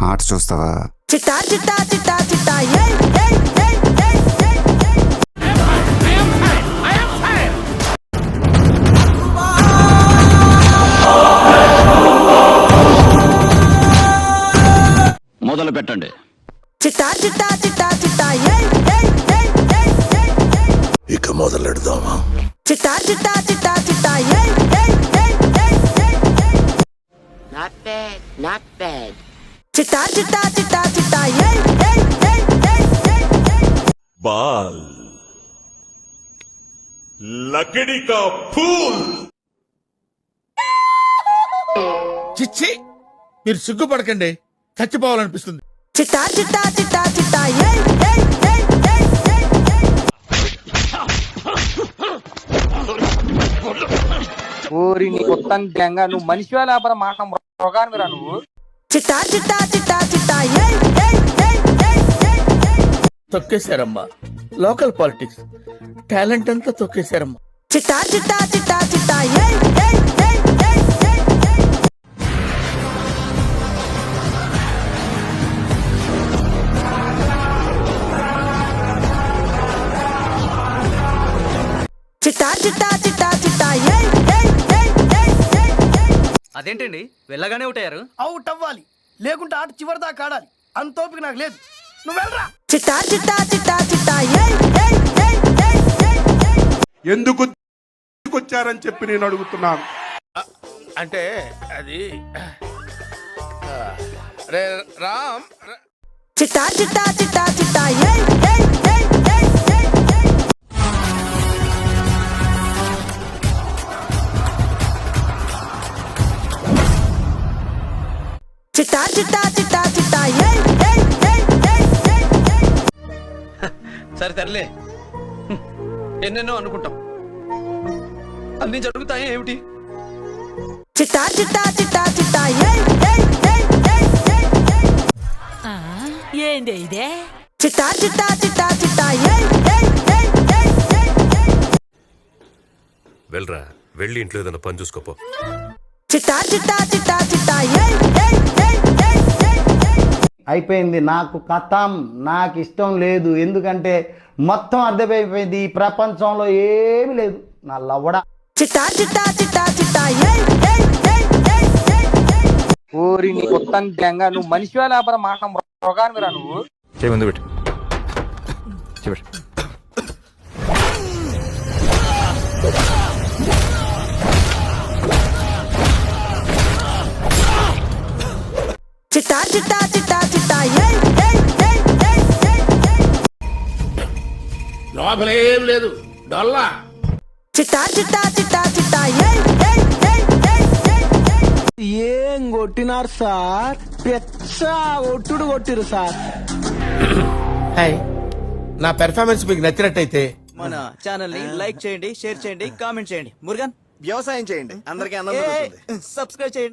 ఆట చూస్తావా? చిట్టా చిట్టా చిట్టా చిట్టా ఏయ్ ఏయ్ ఏయ్ ఏయ్ ఏయ్ ఏయ్. మొదలు పెట్టండి. చిట్టా చిట్టా చిట్టా చిట్టా ఏయ్ ఏయ్ ఏయ్ ఏయ్ ఏయ్. ఏయ్ ఇక మొదలెడదామా? చిట్టా చిట్టా చిట్టా చిట్టా చిట్టా చిట్టా చిట్టా. ఏయ్ ఏయ్ ఏయ్ ఏయ్ ఏయ్ ఏయ్. బాల్. లకడి కా ఫూల్. చిచ్చి మీరు సిగ్గుపడకండి. చచ్చిపోవాలనిపిస్తుంది. చిట్టా చిట్టా చిట్టా చిట్టా. ఏయ్ ఏయ్ ఏయ్ ఏయ్ ఏయ్ ఏయ్. ఓరి నీ కొత్త నువ్వు మనిషి లేకపోతే మాట మృగానివిరా నువ్వు? చిట్టా చిట్టా చిట్టా చిట్టా ఏయ్ ఏయ్ ఏయ్ ఏయ్ ఏయ్ ఏయ్ తొక్కేశారమ్మా లోకల్ పాలిటిక్స్ టాలెంట్ అంతా తొక్కేశారమ్మా చిట్టా చిట్టా చిట్టా చిట్టా ఏయ్ ఏయ్ ఏయ్ ఏయ్ ఏయ్ ఏయ్ చిట్టా చిట్టా చిట్టా అదేంటండి? వెళ్ళగానే ఒకటయ్యారు అవుట్ అవ్వాలి. లేకుంటే ఆట చివరి దాకా ఆడాలి. అంత ఓపిక నాకు లేదు. నువ్వు వెళ్ళరా? చిట్టా చిట్టా చిట్టా చిట్టా. ఎందుకు వచ్చారని చెప్పి నేను అడుగుతున్నాను. అంటే అది రే రామ్ చిట్టా చిట్టా చిట్టా చిట్టా. చిట్టా చిట్టా చిట్టా చిట్టా సరే తరలే ఎన్నెన్నో అనుకుంటాం అన్ని జరుగుతాయి ఏమిటి చిట్టా చిట్టా చిట్టా చిట్టా ఏంది ఇదే చిట్టా చిట్టా చిట్టా చిట్టా వెళ్ళరా వెళ్ళి ఇంట్లో ఏదైనా పని చూసుకోపో చిట్టా చిట్టా చిట్టా చిట్టా అయిపోయింది. నాకు కథం నాకు ఇష్టం లేదు. ఎందుకంటే మొత్తం అర్థమైపోయింది. ఈ ప్రపంచంలో ఏమీ లేదు. నా లవడ. చిట్టా చిట్టా చిట్టా చిట్టా. ఏయ్ ఏయ్ ఏయ్ ఏయ్ ఏయ్ ఏయ్. ఓరి నీ కొత్త గ్యాంగా నువ్వు మనిషి లేకపోతే మాట మృగానివిరా నువ్వు? చేయి ముందు పెట్టు. చెప్పు చిట్టా లోపల ఏం లేదు. డొల్లా. చిట్టా చిట్టా చిట్టా చిట్టా. ఏయ్ ఏయ్ ఏయ్ ఏయ్ ఏయ్ ఏయ్. ఏం కొట్టినారు సార్? పెచ్చ ఒట్టుడు కొట్టిరు సార్. హాయ్ నా పెర్ఫార్మెన్స్ మీకు నచ్చినట్టయితే మన ఛానల్ని లైక్ చేయండి షేర్ చేయండి కామెంట్ చేయండి. మురుగన్ వ్యవసాయం చేయండి. అందరికీ సబ్స్క్రైబ్ చేయండి.